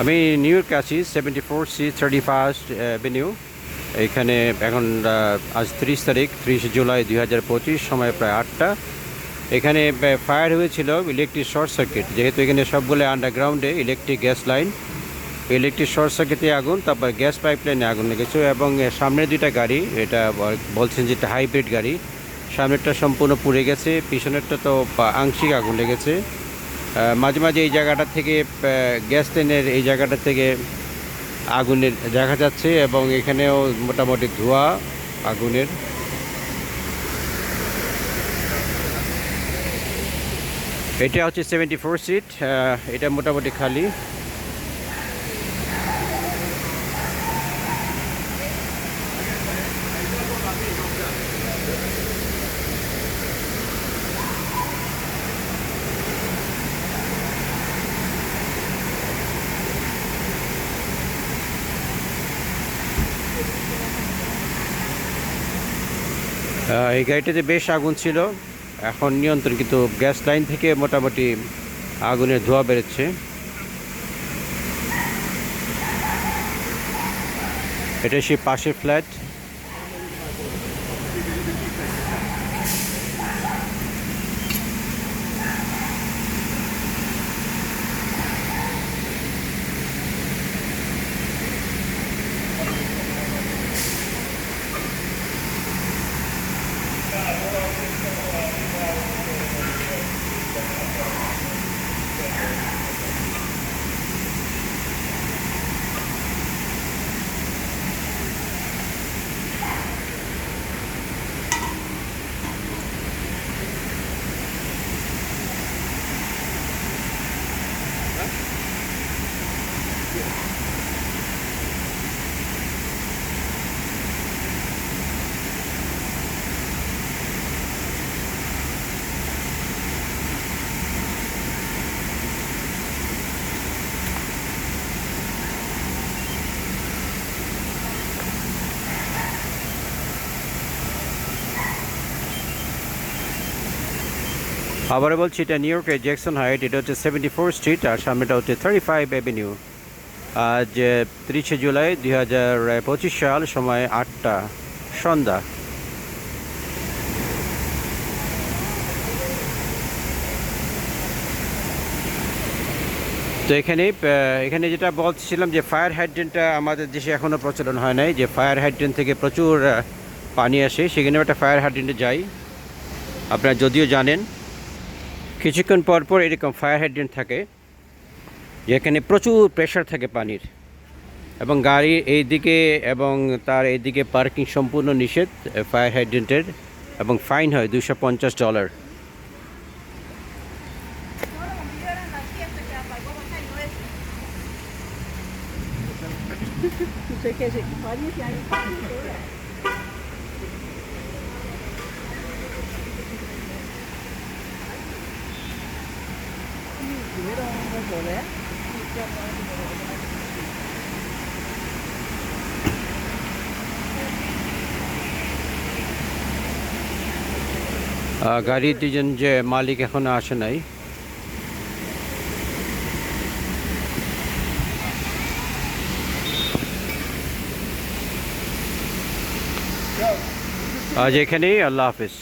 আমি নিউ ইয়র্কে আছি seventy four C thirty first avenue এখানে এখন আজ তিরিশ তারিখ, ত্রিশে জুলাই দুই হাজার পঁচিশ, সময় প্রায় আটটা। এখানে ফায়ার হয়েছিল ইলেকট্রিক শর্ট সার্কিট যেহেতু এখানে সবগুলো আন্ডারগ্রাউন্ডে electric gas line electric short সার্কিটে আগুন, তারপর গ্যাস পাইপ লাইনে আগুন লেগেছে এবং সামনের দুইটা গাড়ি, এটা বলছেন যে এটা হাইব্রিড গাড়ি। সামনেরটা সম্পূর্ণ পুড়ে গেছে, পিছনেরটা তো আংশিক আগুন লেগেছে। মাঝে মাঝে এই জায়গাটা থেকে গ্যাস ট্রেনের এই জায়গাটা থেকে আগুনের দেখা যাচ্ছে এবং এখানেও মোটামুটি ধোয়া আগুনের। এটা হচ্ছে সেভেন্টি ফোর সিট এটা মোটামুটি খালি। এই গাড়িটাতে বেশ আগুন ছিল। এখন নিয়ন্ত্রণ কিন্তু গ্যাস লাইন থেকে মোটামুটি আগুনের ধোঁয়া বেরোচ্ছে। এটা সে পাশের ফ্ল্যাট। আবারও বলছি, এটা নিউ ইয়র্কের জ্যাকসন হাইট এটা হচ্ছে সেভেন্টি ফোর স্ট্রিট আর সামনেটা হচ্ছে থার্টি ফাইভ অ্যাভিনিউ আজ তিরিশে জুলাই দুই হাজার পঁচিশ সাল, সময় আটটা সন্ধ্যা। তো এখানে এখানে যেটা বলছিলাম যে ফায়ার হাইড্রেনটা আমাদের দেশে এখনও প্রচলন হয় নাই, যে ফায়ার হাইড্রেন থেকে প্রচুর পানি আসে সেখানে একটা ফায়ার হাইড্রেন্টে যাই। আপনারা যদিও জানেন কিছুক্ষণ পর পর এরকম ফায়ার হাইড্রেন্ট থাকে, যেখানে প্রচুর প্রেশার থাকে পানির। এবং গাড়ির এই দিকে এবং তার এইদিকে পার্কিং সম্পূর্ণ নিষেধ ফায়ার হাইড্রেন্টের এবং ফাইন হয় দুশো পঞ্চাশ ডলার গাড়ির দুজন যে মালিক এখনও আসে নাই। আজ এখানেই আল্লাহ হাফিজ।